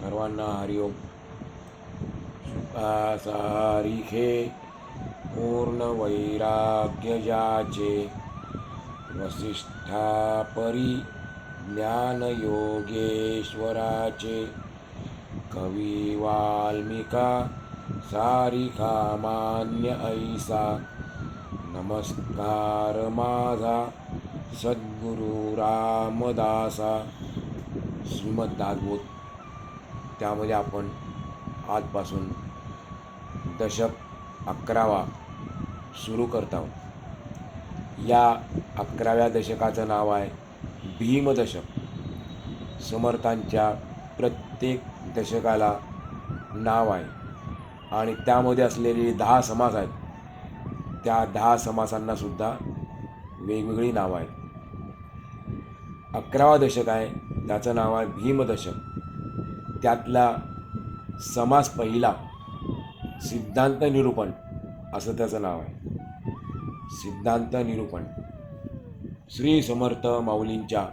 सर्वांना हरिओम सुखासारिखे पूर्ण वैराग्यजाचे वसिष्ठा परी ज्ञान योगेश्वराचे कवी वाल्मिका सारिका मान्य ऐसा. नमस्कार माझा सद्गुरु रामदासा. श्रीमद त्यामध्ये आपण आजपासून दशक अकरावा सुरू करत आहोत. या अकराव्या दशकाचं नाव आहे भीमदशक समर्थांच्या प्रत्येक दशकाला नाव आहे. आणि त्यामध्ये असलेले दहा समास आहेत. त्या दहा समासांनासुद्धा वेगवेगळी नावं आहेत. अकरावा दशक आहे. त्याचं नाव आहे भीमदशक त्यातला समास पहिला सिद्धांत निरूपण असं त्याचं नाव आहे. सिद्धांत निरूपण. श्री समर्थ माऊलींच्या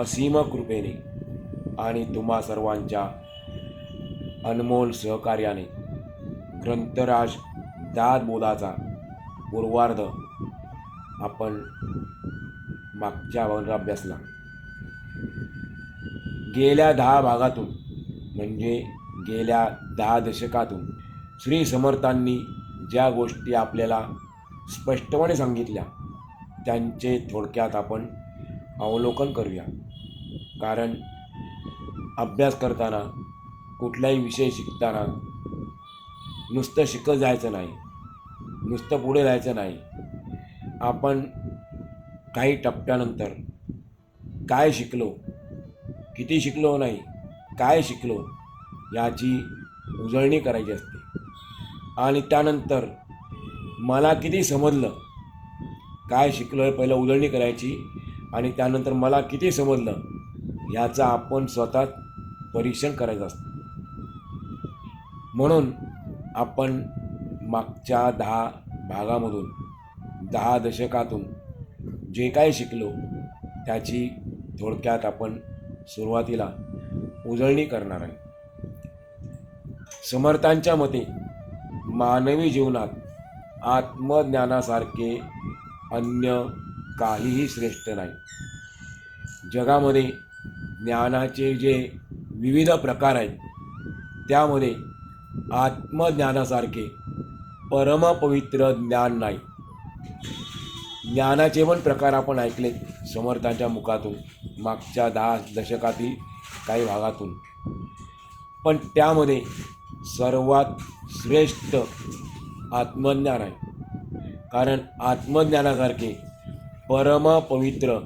असीम कृपेने आणि तुम्हा सर्वांच्या अनमोल सहकार्याने ग्रंथराज दादबोधाचा पूर्वार्ध आपण मागच्या भागात अभ्यासला. गेल्या दहा भागातून म्हणजे गेल्या दहा दशकातून श्री समर्थांनी ज्या गोष्टी आपल्याला स्पष्टपणे सांगितल्या त्यांचे थोडक्यात आपण अवलोकन करूया. कारण अभ्यास करताना कुठलाही विषय शिकताना नुसतं शिकत जायचं नाही नुसतं पुढे जायचं नाही. आपण काही टप्प्यानंतर काय शिकलो किती शिकलो नाही काय शिकलो याची उजळणी करायची असते. आणि त्यानंतर मला किती समजलं काय शिकलो हे पहिलं उजळणी करायची आणि त्यानंतर मला किती समजलं याचा आपण स्वतः परीक्षण करायचं असतं. म्हणून आपण मागच्या दहा भागामधून दहा दशकातून जे काय शिकलो त्याची थोडक्यात आपण सुरुवातीला उजळणी करणार आहे. समर्थांच्या मते मानवी जीवनात आत्मज्ञानासारखे अन्य काहीही श्रेष्ठ नाही. जगामध्ये ज्ञानाचे जे विविध प्रकार आहेत त्यामध्ये आत्मज्ञानासारखे परमपवित्र ज्ञान नाही. ज्ञानाचे पण प्रकार आपण ऐकले समर्थांच्या मुखातून मागच्या दहा दशकातील काही भागातून. पण त्यामध्ये सर्वात श्रेष्ठ आत्मज्ञान आहे. कारण आत्मज्ञानासारखे परमपवित्र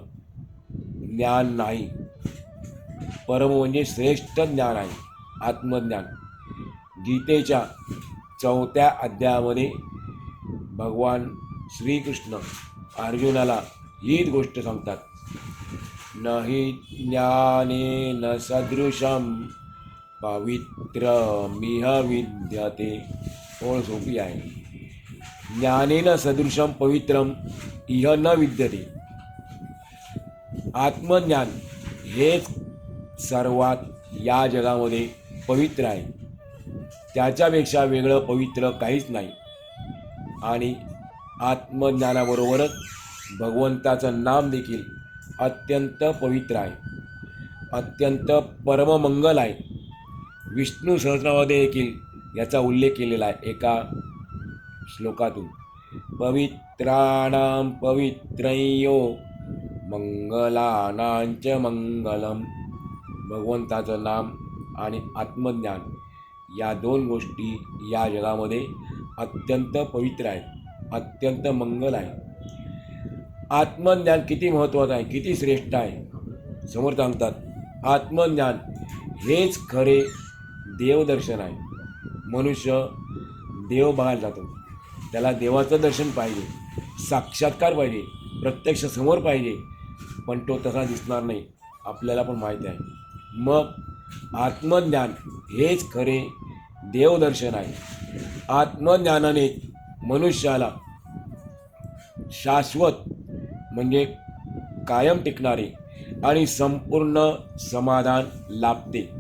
ज्ञान नाही. परम म्हणजे श्रेष्ठ ज्ञान आहे आत्मज्ञान. गीतेच्या चौथ्या अध्यायामध्ये भगवान श्रीकृष्ण अर्जुनाला हीच गोष्ट सांगतात. नहि ज्ञानेन सदृशं पवित्रमिह विद्यते। ओळ सोपी आहे? ज्ञानेन सदृशम पवित्रम इह न विद्यते। आत्मज्ञान हेच सर्वात या जगामध्ये पवित्र आहे. त्याच्यापेक्षा वेगळं पवित्र काहीच नाही. आणि आत्मज्ञानाबरोबरच भगवंताचं नाम देखील अत्यंत पवित्र आहे. अत्यंत परममंगल आहे. विष्णू सहस्रामध्ये देखील याचा उल्लेख केलेला आहे एका श्लोकातून. पवित्राणां पवित्रयो मंगलानांच मंगलम. भगवंताचं नाम आणि आत्मज्ञान या दोन गोष्टी या जगामध्ये अत्यंत पवित्र आहेत अत्यंत मंगल आहे. आत्मज्ञान किती महत्त्वाचं आहे किती श्रेष्ठ आहे? समोर सांगतात आत्मज्ञान हेच खरे देवदर्शन आहे. मनुष्य देव बघायला जातो. त्याला देवाचं दर्शन पाहिजे साक्षात्कार पाहिजे प्रत्यक्ष समोर पाहिजे पण तो तसा दिसणार नाही आपल्याला पण माहीत आहे. मग आत्मज्ञान हेच खरे देवदर्शन आहे. आत्मज्ञानाने मनुष्याला शाश्वत म्हणजे कायम टिकणारे आणि संपूर्ण समाधान लाभते.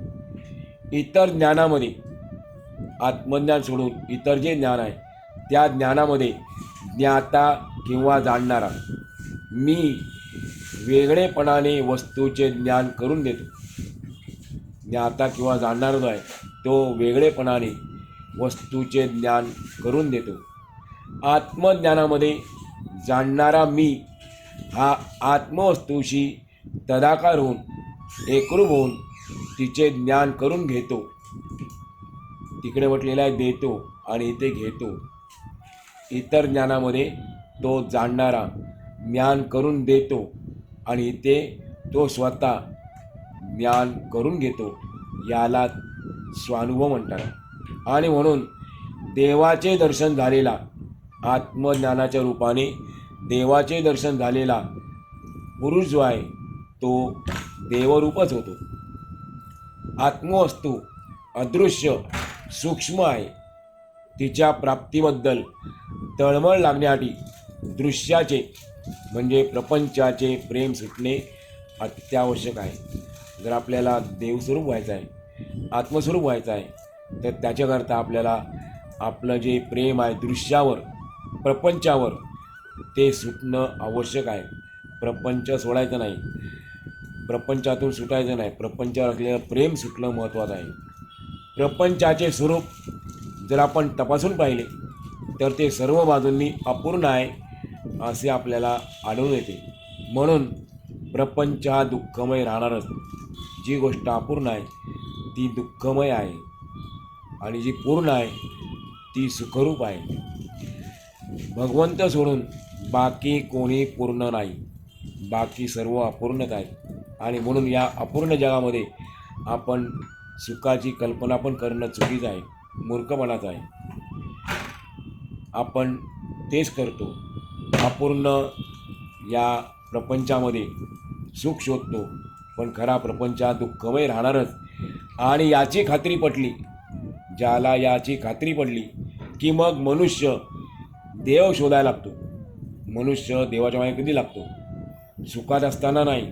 इतर ज्ञानामध्ये आत्मज्ञान सोडून इतर जे ज्ञान आहे त्या ज्ञानामध्ये ज्ञाता किंवा जाणणारा मी वेगळेपणाने वस्तूचे ज्ञान करून देतो. ज्ञाता किंवा जाणणारा जो आहे तो वेगळेपणाने वस्तूचे ज्ञान करून देतो. आत्मज्ञानामध्ये जाणणारा मी हा आत्मवस्तूशी तदाकार होऊन एकरूप होऊन तिचे ज्ञान करून घेतो. तिकडे म्हटलेला आहे देतो आणि इथे घेतो. इतर ज्ञानामध्ये तो जाणणारा ज्ञान करून देतो आणि इथे तो स्वतः ज्ञान करून घेतो याला स्वानुभव म्हणतात. आणि म्हणून देवाचे दर्शन झालेला आत्मज्ञानाच्या रूपाने देवाचे दर्शन झालेला पुरुष जो आहे तो देवरूपच होतो. आत्मवस्तू अदृश्य सूक्ष्म आहे. तिच्या प्राप्तीबद्दल तळमळ लागण्यासाठी दृश्याचे म्हणजे प्रपंचाचे प्रेम सुटणे अत्यावश्यक आहे. जर आपल्याला देवस्वरूप व्हायचं आहे आत्मस्वरूप व्हायचं आहे तर त्याच्याकरता आपल्याला आपलं जे प्रेम आहे दृश्यावर प्रपंचावर ते सुटणं आवश्यक आहे. प्रपंच सोडायचं नाही. प्रपंचातून सुटायचं नाही. प्रपंचावर असलेलं प्रेम सुटणं महत्त्वाचं आहे. प्रपंचाचे स्वरूप जर आपण तपासून पाहिले तर ते सर्व बाजूंनी अपूर्ण आहे असे आपल्याला आढळून येते. म्हणून प्रपंच हा दुःखमय राहणारच. जी गोष्ट अपूर्ण आहे ती दुःखमय आहे. आणि जी पूर्ण आहे ती सुखरूप आहे. भगवंत सोडून बाकी कोणी पूर्ण नाही. बाकी सर्व अपूर्णच आहे आणि म्हणून या अपूर्ण जगामध्ये आपण सुखाची कल्पना पण करणं चुकीचं आहे. मूर्खपणाचं आहे. आपण तेच करतो. अपूर्ण या प्रपंचामध्ये सुख शोधतो. पण खरा प्रपंच हा दुःखमय राहणारच. आणि याची खात्री पटली ज्याला याची खात्री पडली की मग मनुष्य देव शोधायला लागतो. मनुष्य देवाच्या मागे कधी लागतो? सुखात असताना नाही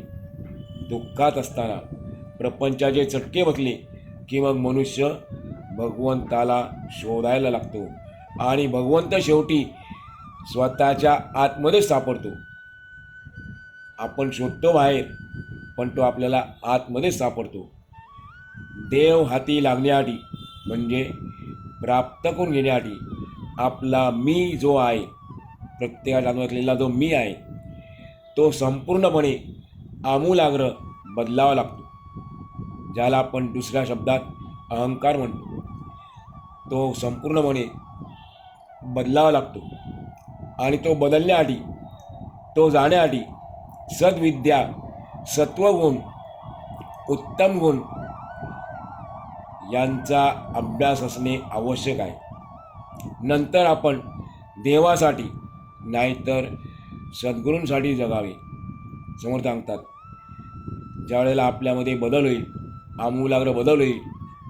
दुःखात असताना. प्रपंचाचे चटके बसले की मग मनुष्य भगवंताला शोधायला लागतो आणि भगवंत शेवटी स्वतःच्या आतमध्येच सापडतो. आपण शोधतो बाहेर पण तो आपल्याला आतमध्येच सापडतो. देव हाती लागण्याआधी म्हणजे प्राप्त करून घेण्याआधी आपला मी जो आहे प्रत्येकाच्या अनुभवलेला असलेला जो मी आहे तो संपूर्णपणे आमूलाग्र बदलावा लागतो. ज्याला आपण दुसऱ्या शब्दात अहंकार म्हणतो. तो संपूर्णपणे बदलावा लागतो. आणि तो बदलण्याआधी तो जाण्याआधी सद्विद्या सत्वगुण उत्तम गुण यांचा अभ्यास असणे आवश्यक आहे. नंतर आपण देवासाठी नाहीतर सद्गुरूंसाठी जगावे समोर सांगतात. ज्या वेळेला आपल्यामध्ये बदल होईल आमूलाग्र बदल होईल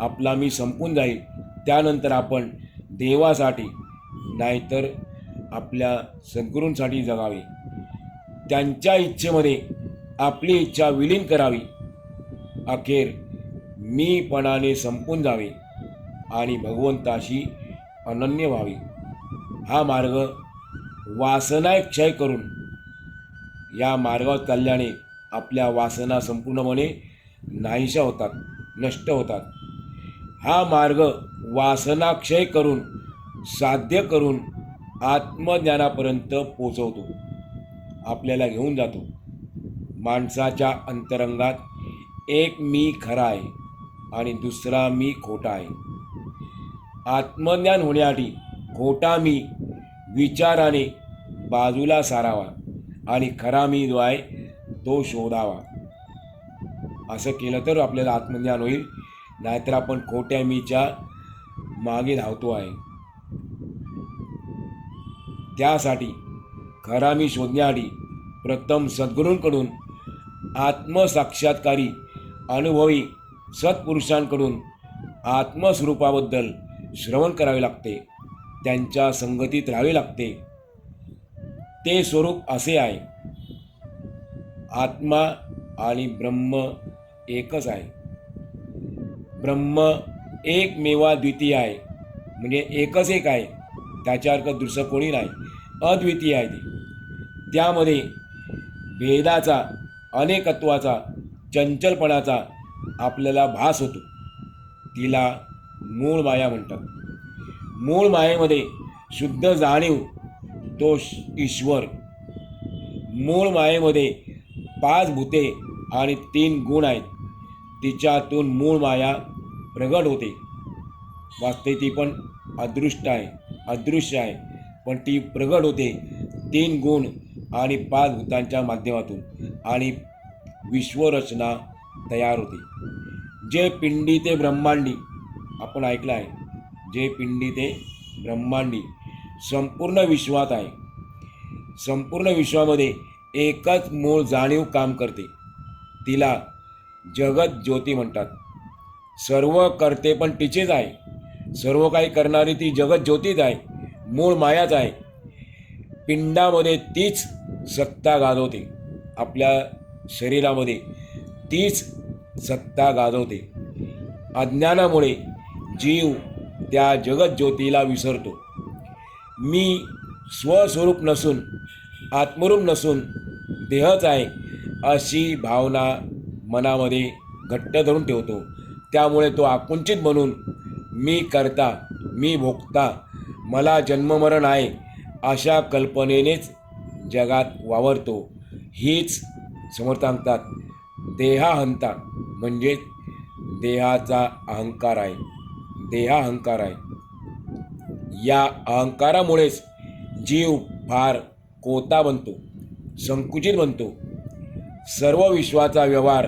आपला मी संपून जाईल त्यानंतर आपण देवासाठी नाहीतर आपल्या सद्गुरूंसाठी जगावे. त्यांच्या इच्छेमध्ये आपली इच्छा विलीन करावी. अखेर मीपणाने संपून जावे आणि भगवंताशी अनन्य व्हावे. हा मार्ग वासना क्षय करून या मार्गावर चालल्याने आपल्या वासना संपूर्णपणे नाहीशा होतात नष्ट होतात. हा मार्ग वासना क्षय करून साध्य करून आत्मज्ञानापर्यंत पोचवतो. आपल्याला घेऊन जातो. माणसाच्या अंतरंगात एक मी खरा आहे आणि दुसरा मी खोटा आहे. आत्मज्ञान होण्यासाठी खोटा मी विचाराने बाजूला सारावा आणि खरा मी जो आहे तो शोधावा. असं केलं तर आपल्याला आत्मज्ञान होईल नाहीतर आपण खोट्या मीच्या मागे धावतो आहे. त्यासाठी खरा मी शोधण्यासाठी प्रथम सद्गुरूंकडून आत्मसाक्षात्कारी अनुभवी सत्पुरुषांकडून आत्मस्वरूपाबद्दल श्रवण करावे लागते. त्यांच्या संगतीत राहावे लागते. ते स्वरूप असे आहे. आत्मा आणि ब्रह्म एकच आहे. ब्रह्म एकमेवा द्वितीय आहे. म्हणजे एकच एक आहे. त्याच्यासारखं दुसरं कोणी नाही. अद्वितीय आहे ते. त्यामध्ये भेदाचा अनेकत्वाचा चंचलपणाचा आपल्याला भास होतो. तिला मूळ माया म्हणतात. मूळ मायेमध्ये शुद्ध जाणीव दोष ईश्वर. मूळ मायेमध्ये पाच भूते आणि तीन गुण आहेत. तिच्यातून मूळ माया प्रगट होते. वाचते ती पण अदृष्ट आहे अदृश्य आहे. पण ती प्रगट होते तीन गुण आणि पाच भूतांच्या माध्यमातून आणि विश्वरचना तयार होते. जे पिंडी ते ब्रह्मांडी आपण ऐकलं आहे. जे पिंडी ते ब्रह्मांडी संपूर्ण विश्वात आहे. संपूर्ण विश्वामध्ये एकच मूळ जाणीव काम करते. तिला जगत ज्योती म्हणतात. सर्व करते पण तिचेच आहे. सर्व काही करणारी ती जगत ज्योतीच आहे. मूळ मायाच आहे. पिंडामध्ये तीच सत्ता गाजवते. आपल्या शरीरामध्ये तीच सत्ता गाजवते. अज्ञानामुळे जीव त्या जगतज्योतीला विसरतो. मी स्वस्वरूप नसून आत्मरूप नसून देहच आहे अशी भावना मनामध्ये घट्ट धरून ठेवतो. त्यामुळे तो आकुंचित बनून मी करता मी भोगता मला जन्ममरण आहे अशा कल्पनेनेच जगात वावरतो. हीच समर्थ सांगतात. देहाहंता म्हणजेच देहाचा अहंकार आहे. देहाहंकार आहे या अहंकारामुळेच जीव फार कोता बनतो संकुचित बनतो. सर्व विश्वाचा व्यवहार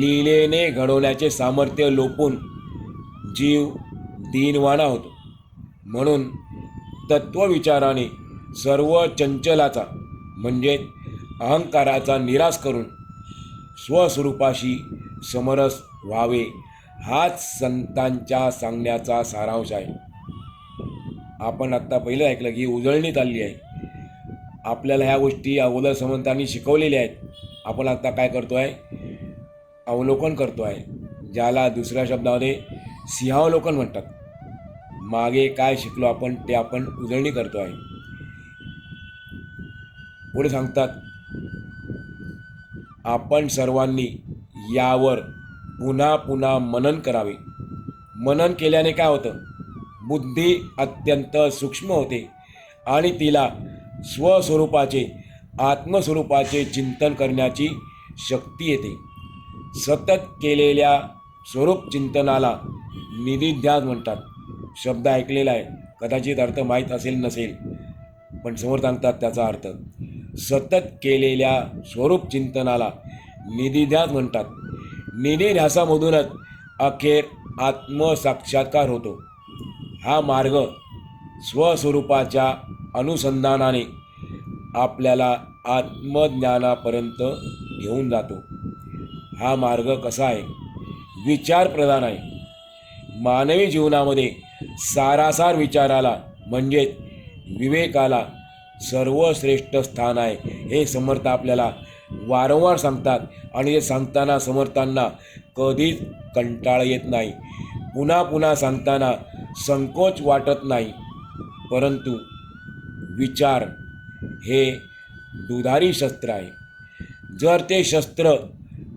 लीलेने घडवण्याचे सामर्थ्य लोपून जीव दीनवाणा होतो. म्हणून तत्वविचाराने सर्व चंचलाचा म्हणजे अहंकाराचा निराश करून स्वस्वरूपाशी समरस व्हावे हाच संतांच्या सांगण्याचा सारांश आहे. आपण आत्ता पहिलं ऐकलं की उजळणी चालली आहे. आपल्याला ह्या गोष्टी अगोदर समंतांनी शिकवलेल्या आहेत. आपण आत्ता काय करतो आहे अवलोकन करतो आहे ज्याला दुसऱ्या शब्दामध्ये सिंहावलोकन म्हणतात. मागे काय शिकलो आपण ते आपण उजळणी करतो आहे पुढे सांगतात आपण सर्वांनी यावर पुन्हा पुन्हा मनन करावे. मनन केल्याने काय होतं? बुद्धी अत्यंत सूक्ष्म होते आणि तिला स्वस्वरूपाचे आत्मस्वरूपाचे चिंतन करण्याची शक्ती येते. सतत केलेल्या स्वरूप चिंतनाला निधिध्यास म्हणतात. शब्द ऐकलेला आहे. कदाचित अर्थ माहीत असेल नसेल पण समोर सांगतात त्याचा अर्थ. सतत केलेल्या स्वरूप चिंतनाला निधिध्यास म्हणतात. निधिध्यासामधूनच अखेर आत्मसाक्षात्कार होतो. हा मार्ग स्वस्वरूपाच्या अनुसंधानाने आपल्याला आत्मज्ञानापर्यंत घेऊन जातो. हा मार्ग कसा आहे? विचारप्रधान आहे. मानवी जीवनामध्ये सारासार विचाराला म्हणजेच विवेकाला सर्वश्रेष्ठ स्थान आहे हे समर्थ आपल्याला वारंवार सांगतात आणि हे सांगताना समर्थांना कधीच कंटाळ येत नाही. पुन्हा पुन्हा सांगताना संकोच वाटत नाही. परंतु विचार हे दुधारी शस्त्र आहे. जर ते शस्त्र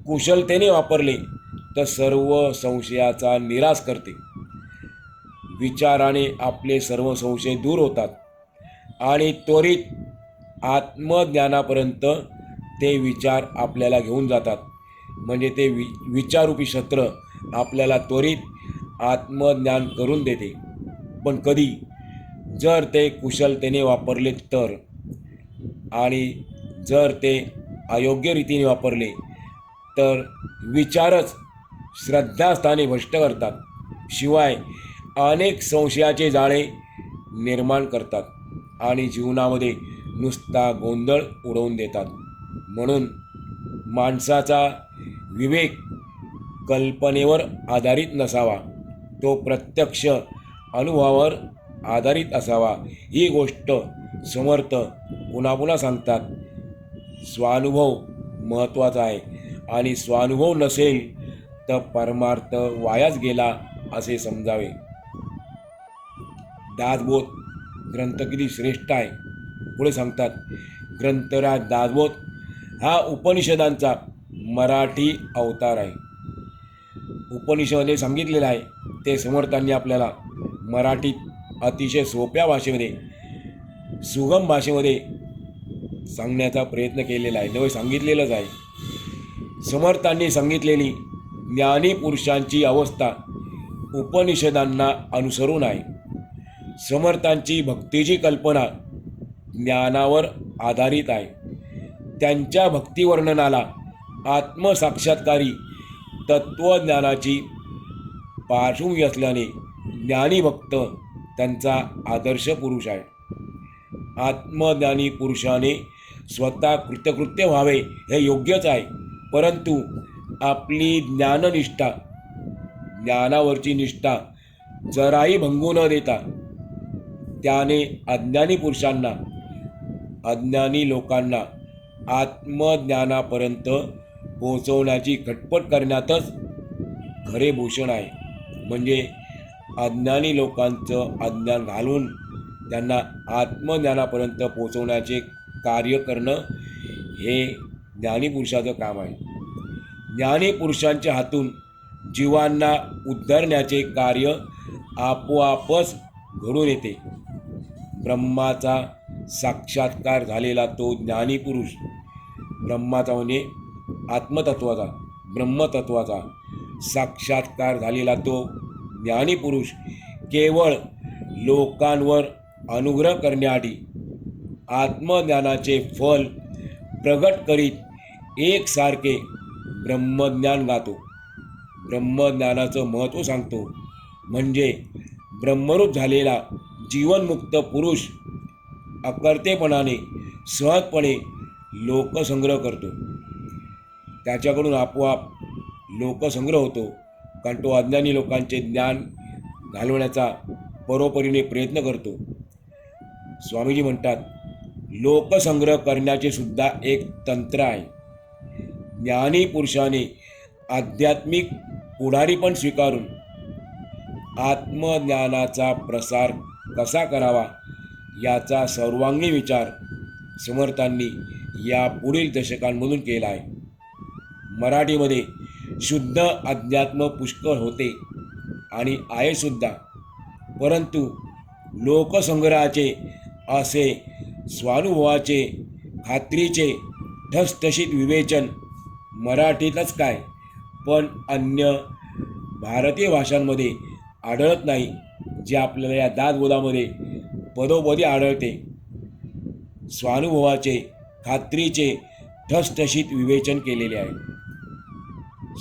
कुशलतेने वापरले तर सर्व संशयाचा निराश करते. विचाराने आपले सर्व संशय दूर होतात आणि त्वरित आत्मज्ञानापर्यंत ते विचार आपल्याला घेऊन जातात. म्हणजे ते वि विचारूपी शस्त्र आपल्याला त्वरित आत्मज्ञान करून देते. पण कधी? जर ते कुशलतेने वापरले तर. आणि जर ते अयोग्य रीतीने वापरले तर विचारच श्रद्धास्थाने भ्रष्ट करतात. शिवाय अनेक संशयाचे जाळे निर्माण करतात आणि जीवनामध्ये नुसता गोंधळ उडवून देतात. म्हणून माणसाचा विवेक कल्पनेवर आधारित नसावा. तो प्रत्यक्ष अनुभवावर आधारित असावा. ही गोष्ट समर्थ पुन्हा पुन्हा सांगतात. स्वानुभव महत्त्वाचा आहे. आणि स्वानुभव नसेल तर परमार्थ वायाच गेला असे समजावे. दासबोध ग्रंथ किती श्रेष्ठ आहे. पुढे सांगतात ग्रंथराज दासबोध हा उपनिषदांचा मराठी अवतार आहे. उपनिषदमध्ये सांगितलेलं आहे ते समर्थांनी आपल्याला मराठीत अतिशय सोप्या भाषेमध्ये सुगम भाषेमध्ये सांगण्याचा प्रयत्न केलेला आहे. जवळ सांगितलेलंच आहे. समर्थांनी सांगितलेली ज्ञानी पुरुषांची अवस्था उपनिषदांना अनुसरून आहे. समर्थांची भक्तीची कल्पना ज्ञानावर आधारित आहे. त्यांच्या भक्तिवर्णनाला आत्मसाक्षात्कारी तत्त्वज्ञानाची पार्श्वभूमी असल्याने ज्ञानी भक्त त्यांचा आदर्श पुरुष आहे. आत्मज्ञानी पुरुषाने स्वतः कृतकृत्य व्हावे हे योग्यच आहे. परंतु आपली ज्ञाननिष्ठा ज्ञानावरची निष्ठा जराही भंगू न देता त्याने अज्ञानी पुरुषांना अज्ञानी लोकांना आत्मज्ञानापर्यंत पोहोचवण्याची खटपट करण्यातच खरे भूषण आहे. म्हणजे अज्ञानी लोकांचं अज्ञान घालून त्यांना आत्मज्ञानापर्यंत पोहोचवण्याचे कार्य करणं हे ज्ञानीपुरुषाचं काम आहे. ज्ञानीपुरुषांच्या हातून जीवांना उद्धरण्याचे कार्य आपोआपच घडून येते. ब्रह्माचा साक्षात्कार झालेला तो ज्ञानीपुरुष ब्रह्माचा म्हणजे आत्मतत्वाचा ब्रह्मतत्वाचा साक्षात्कार झालेला तो ज्ञानीपुरुष केवळ लोकांवर अनुग्रह करण्याआधी आत्मज्ञानाचे फल प्रगट करीत एकसारखे ब्रह्मज्ञान गातो. ब्रह्मज्ञानाचं महत्त्व सांगतो म्हणजे ब्रह्मरूप झालेला जीवनमुक्त पुरुष अकर्तेपणाने सहजपणे लोकसंग्रह करतो. त्याच्याकडून आपोआप लोकसंग्रह होतो. कारण तो अज्ञानी लोकांचे ज्ञान घालवण्याचा परोपरीने प्रयत्न करतो. स्वामीजी म्हणतात लोकसंग्रह करण्याचे सुद्धा एक तंत्र आहे. ज्ञानी पुरुषाने आध्यात्मिक पुढारी पण स्वीकारून आत्मज्ञानाचा प्रसार कसा करावा याचा सर्वांगी विचार समर्थांनी या पुढील दशकांमधून केला आहे. मराठीमध्ये शुद्ध अध्यात्म पुष्कळ होते आणि आहेसुद्धा परंतु लोकसंग्रहाचे असे स्वानुभवाचे खात्रीचे ठसठशीत विवेचन मराठीतच काय? पण अन्य भारतीय भाषांमध्ये आढळत नाही जे आपल्याला या दादबोधामध्ये पदोपदी आढळते. स्वानुभवाचे खात्रीचे ठसठशीत विवेचन केलेले आहे.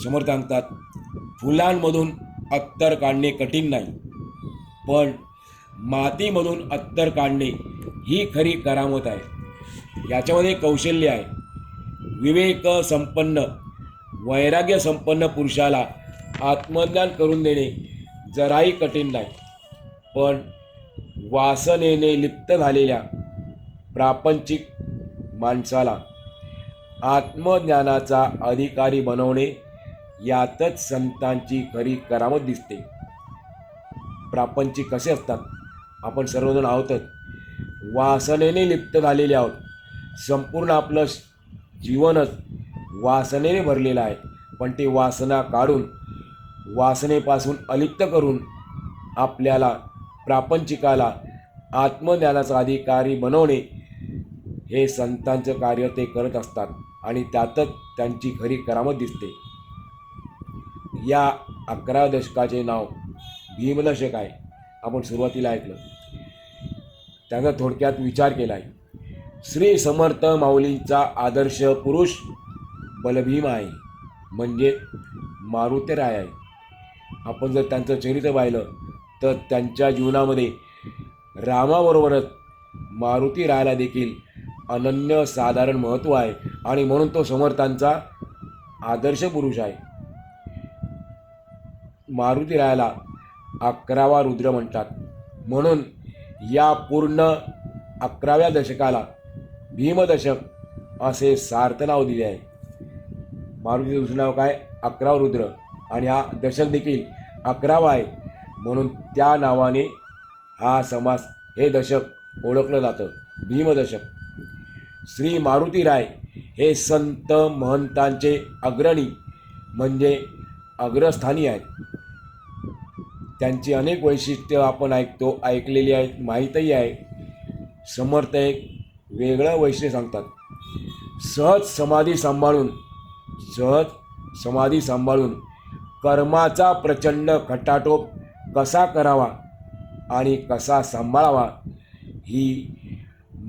समर्थ सांगतात फुलांमधून अत्तर काढणे कठीण नाही पण मातीमधून अत्तर काढणे ही खरी करामत आहे. याच्यामध्ये कौशल्य आहे. विवेक संपन्न वैराग्य संपन्न पुरुषाला आत्मज्ञान करून देणे जराही कठीण नाही पण वासनेने लिप्त झालेल्या प्रापंचिक माणसाला आत्मज्ञानाचा अधिकारी बनवणे यातच संतांची खरी करामत दिसते. प्रापंचिक कसे असतात? आपण सर्वजण आहोतच वासनेने लिप्त झालेले आहोत. संपूर्ण आपलं जीवनच वासनेने भरलेलं आहे. पण ते वासना काढून वासनेपासून अलिप्त करून आपल्याला प्रापंचिकाला आत्मज्ञानाचा अधिकारी बनवणे हे संतांचं कार्य ते करत असतात आणि त्यातच त्यांची खरी करामत दिसते. या अकरा दशकाचे नाव भीमदशक आहे. आपण सुरुवातीला ऐकलं. त्यांना थोडक्यात विचार केला आहे श्री समर्थ माऊलींचा आदर्श पुरुष बलभीम आहे. म्हणजे मारुतीराय आहे. आपण जर त्यांचं चरित्र पाहिलं तर त्यांच्या जीवनामध्ये रामाबरोबरच मारुती रायाला देखील अनन्य साधारण महत्त्व आहे. आणि म्हणून तो समर्थांचा आदर्श पुरुष आहे. मारुती रायाला अकरावा रुद्र म्हणतात. म्हणून या पूर्ण अकराव्या दशकाला भीमदशक असे सार्थ नाव दिले आहे. मारुतीचं दुसरं नाव काय? अकराव रुद्र. आणि हा दशक देखील अकरावा आहे. म्हणून त्या नावाने हा समास हे दशक ओळखलं जातं. भीमदशक. श्री मारुती राय हे संत महंतांचे अग्रणी म्हणजे अग्रस्थानी आहेत. त्यांची अनेक वैशिष्ट्य आपण ऐकतो ऐकलेली आहेत माहीतही आहे समर्थ एक वेगळं वैशिष्ट्य सांगतात. सहज समाधी सांभाळून सहज समाधी सांभाळून कर्माचा प्रचंड खटाटोप कसा करावा आणि कसा सांभाळावा ही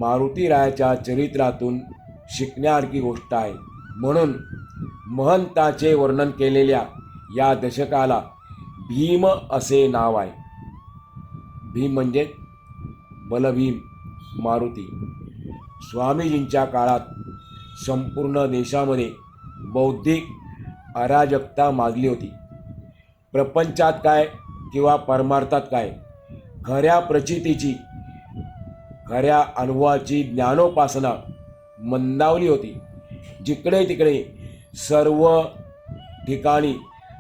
मारुतीरायाच्या चरित्रातून शिकण्यासारखी गोष्ट आहे. म्हणून महंताचे वर्णन केलेल्या या दशकाला भीम असे नाव आहे. भीम म्हणजे बलभीम मारुती. स्वामीजींच्या काळात संपूर्ण देशामध्ये बौद्धिक अराजकता माजली होती. प्रपंचात काय किंवा परमार्थात काय खऱ्या प्रचितीची खऱ्या अनुभवाची ज्ञानोपासना मंदावली होती. जिकडे तिकडे सर्व ठिकाणी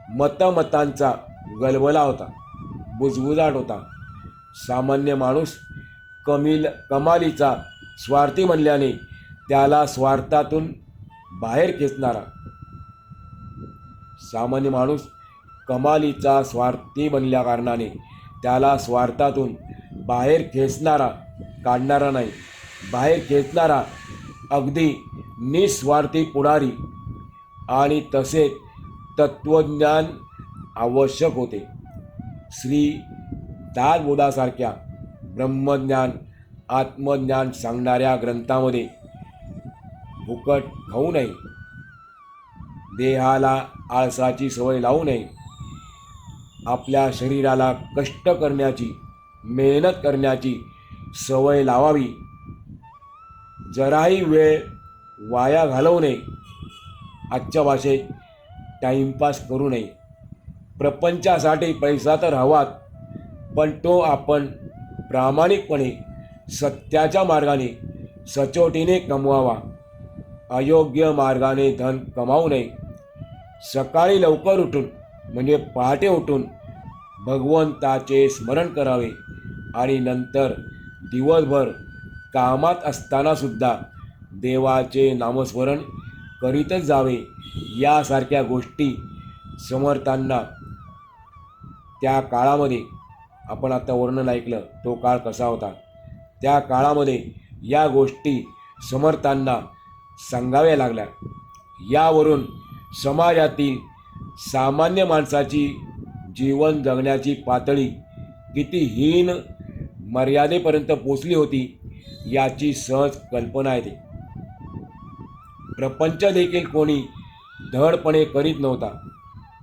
मतमतांचा गलबला होता. बुजबुजाट होता. सामान्य माणूस कमील कमालीचा स्वार्थी म्हणल्याने त्याला स्वार्थातून बाहेर खेचणारा. सामान्य माणूस कमालीचा स्वार्थी बनल्या कारणाने त्याला स्वार्थातून बाहेर खेचणारा काढणारा नाही. बाहेर खेचणारा अगदी निस्वार्थी पुढारी आणि तसेच तत्त्वज्ञान आवश्यक होते. श्री दासबोधासारख्या ब्रह्मज्ञान आत्मज्ञान सांगणाऱ्या ग्रंथामध्ये फुकट खाऊ नये. देहाला आळसाची सवय लावू नये. आपल्या शरीराला कष्ट करण्याची मेहनत करण्याची सवय लावावी. जराही वेळ वाया घालवू नये. आजच्या भाषेत टाईमपास करू नये. प्रपंचासाठी पैसा तर हवाच पण तो आपण प्रामाणिकपणे सत्याच्या मार्गाने सचोटीने कमवावा. अयोग्य मार्गाने धन कमावू नये. सकाळी लवकर उठून म्हणजे पहाटे उठून भगवंताचे स्मरण करावे आणि नंतर दिवसभर कामात असतानासुद्धा देवाचे नामस्मरण करीतच जावे यासारख्या गोष्टी समर्थांना त्या काळामध्ये आपण आता वर्णन ऐकलं तो काळ कसा होता? त्या काळामध्ये या गोष्टी समर्थांना सांगाव्या लागल्या. यावरून समाजातील सामान्य माणसाची जीवन जगण्याची पातळी किती हीन मर्यादेपर्यंत पोचली होती याची सहज कल्पना येते प्रपंच देखील कोणी धडपणे करीत नव्हता.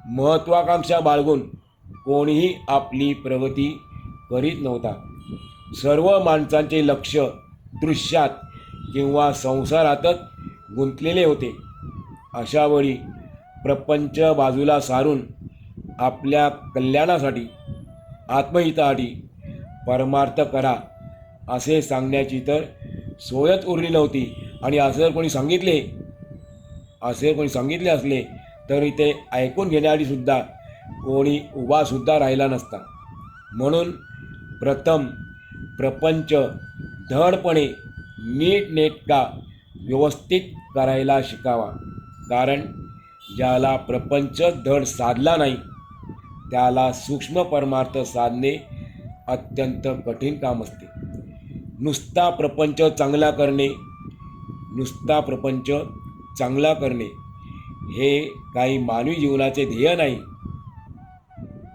महत्त्वाकांक्षा बाळगून कोणीही आपली प्रगती करीत नव्हता. सर्व माणसांचे लक्ष दृश्यात किंवा संसारातच गुंतलेले होते. अशावेळी प्रपंच बाजूला सारून आपल्या कल्याणासाठी आत्महितासाठी परमार्थ करा असे सांगण्याची तर सोयच उरली नव्हती आणि असं जर कोणी सांगितले असे कोणी सांगितले असले तरी ते ऐकून घेण्यासाठी सुद्धा कोणी उभासुद्धा राहिला नसता. म्हणून प्रथम प्रपंच धडपणे नीटनेटका व्यवस्थित करायला शिकावा. कारण ज्याला प्रपंच धड साधला नाही त्याला सूक्ष्म परमार्थ साधणे अत्यंत कठीण काम असते. नुसता प्रपंच चांगला करणे नुसता प्रपंच चांगला करणे हे काही मानवी जीवनाचे ध्येय नाही.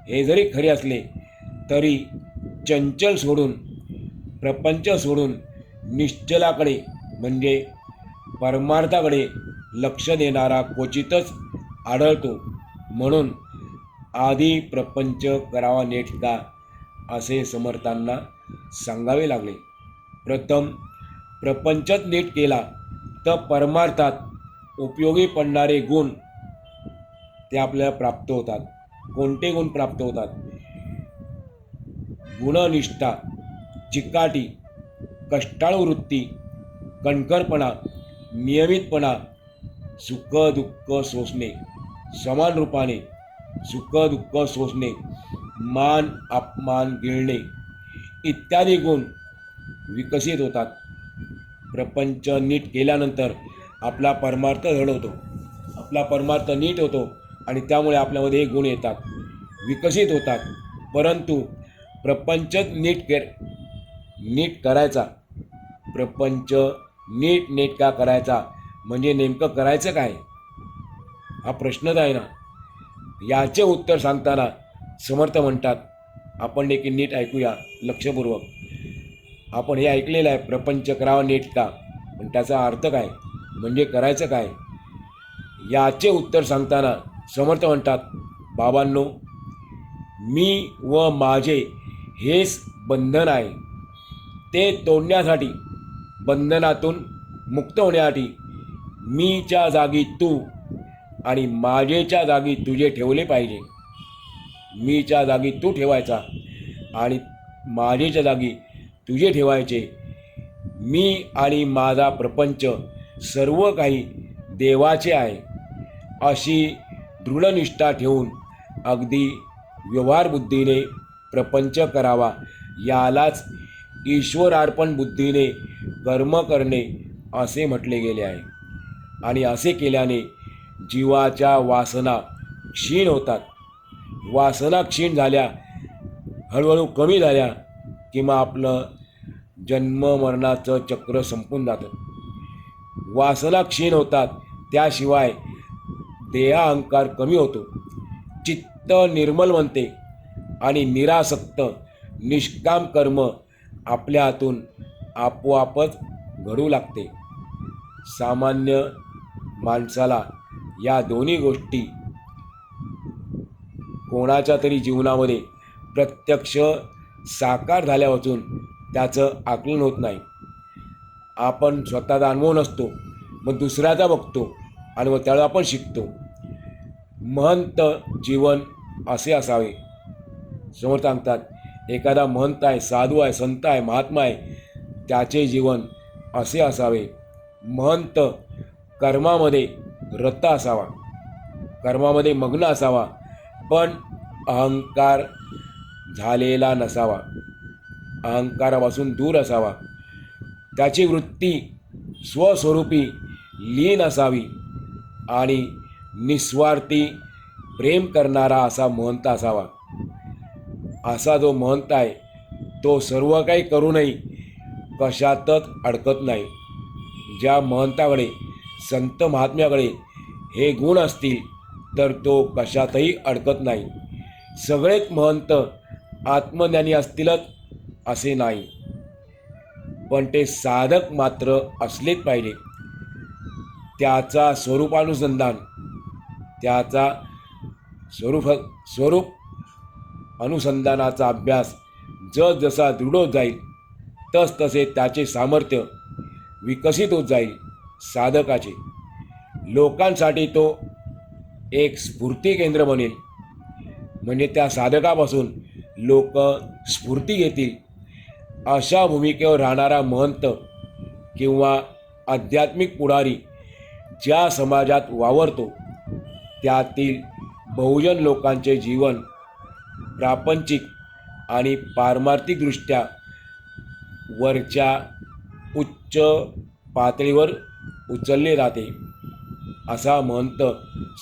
हे जरी खरे असले तरी चंचल सोडून प्रपंच सोडून निश्चलाकडे म्हणजे परमार्थाकडे लक्ष देणारा क्वचितच आढळतो. म्हणून आधी प्रपंच करावा नेटका असे समर्थांना सांगावे लागले. प्रथम प्रपंचच नीट केला तर परमार्थात उपयोगी पडणारे गुण ते आपल्याला प्राप्त होतात. कोणते गुण प्राप्त होतात? गुणनिष्ठा चिकाटी कष्टाळू वृत्ती कणखरपणा नियमितपणा सुख दुःख सोसणे समान रूपाने सुख दुःख सोसणे मान अपमान गिळणे इत्यादी गुण विकसित होतात. प्रपंच नीट केल्यानंतर आपला परमार्थ घडवतो आपला परमार्थ नीट होतो आणि त्यामुळे आपल्यामध्ये हे गुण येतात. विकसित होतात. परंतु प्रपंच नीट के नीट करायचा. प्रपंच नीट नेटका करायचा? म्हणजे नेमकं करायचं काय? हा प्रश्नच आहे ना. याचे उत्तर सांगताना समर्थ म्हणतात आपण देखील नीट ऐकूया लक्षपूर्वक. आपण हे ऐकलेलं आहे प्रपंच करावा नीट का? पण त्याचा अर्थ काय? म्हणजे करायचं काय? याचे उत्तर सांगताना समर्थ म्हणतात बाबांनो मी व माझे हेच बंधन आहे. ते तोडण्यासाठी बंधनातून मुक्त होण्यासाठी मीच्या जागी तू आणि माझेच्या जागी तुझे ठेवले पाहिजे. मीच्या जागी तू ठेवायचा आणि माझेच्या जागी तुझे ठेवायचे. मी आणि माझा प्रपंच सर्व काही देवाचे आहे अशी दृढनिष्ठा ठेवून अगदी व्यवहारबुद्धीने प्रपंच करावा. यालाच ईश्वरार्पण बुद्धीने कर्म करणे असे म्हटले गेले आहे. आणि असे केल्याने जीवाच्या वासना क्षीण होतात. वासना क्षीण झाल्या. हळूहळू कमी झाल्या किंवा आपलं जन्म मरणाचं चक्र संपून जातं. वासना क्षीण होतात त्याशिवाय देहाअहंकार कमी होतो. चित्त निर्मल बनते आणि निरासक्त निष्काम कर्म आपल्या हातून आपोआपच घडू लागते. सामान्य माणसाला या दोन्ही गोष्टी कोणाच्या तरी जीवनामध्ये प्रत्यक्ष साकार झाल्यापासून त्याचं आकलन होत नाही. आपण स्वतःचा अनुभव नसतो मग दुसऱ्याचा बघतो आणि मग त्याला आपण शिकतो. महंत जीवन असे असावे. समोर सांगतात एखादा महंत आहे साधू आहे संत आहे महात्मा आहे त्याचे जीवन असे असावे. महंत कर्मामध्ये रत असावा. कर्मामध्ये मग्न असावा. पण अहंकार झालेला नसावा. अहंकारापासून दूर असावा. त्याची वृत्ती स्वस्वरूपी लीन असावी आणि निस्वार्थी प्रेम करणारा असा महंत असावा. असा जो महंत आहे तो सर्व काही करूनही कशातच अडकत नाही. ज्या महंताकडे संत महात्म्याकडे हे गुण असतील तर तो कशातही अडकत नाही. सगळेच महंत आत्मज्ञानी असतीलच असे नाही. पण ते साधक मात्र असलेच पाहिजे. त्याचा स्वरूपानुसंधान त्याचा स्वरूप स्वरूप अनुसंधानाचा अभ्यास जसजसा दृढ होत जाईल तस तसे त्याचे सामर्थ्य विकसित होत जाईल साधकाचे. लोकांसाठी तो एक स्फूर्ती केंद्र बनेल. म्हणजे त्या साधकापासून लोक स्फूर्ती घेतील. अशा भूमिकेवर राहणारा महंत किंवा आध्यात्मिक पुढारी ज्या समाजात वावरतो त्यातील बहुजन लोकांचे जीवन प्रापंचिक आणि पारमार्थिकदृष्ट्या वरच्या उच्च पातळीवर उचलले जाते. असा महंत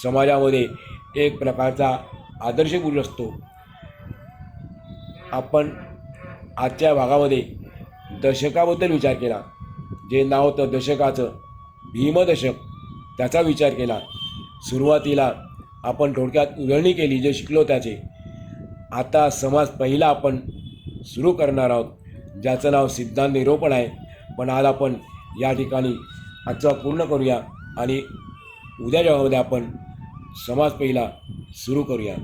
समाजामध्ये एक प्रकारचा आदर्श पुरुष असतो. आपण आजच्या भागामध्ये दशकाबद्दल विचार केला. जे नाव होतं दशकाचं भीमदशक त्याचा विचार केला. सुरुवातीला आपण थोडक्यात उजळणी केली जे शिकलो त्याचे. आता समाज पहिला आपण सुरू करणार आहोत ज्याचं नाव सिद्धांत निरोपण आहे. पण आज आपण या ठिकाणी आजचा पूर्ण करूया आणि उद्या जेव्हामध्ये आपण समाज पहिला सुरू करूया.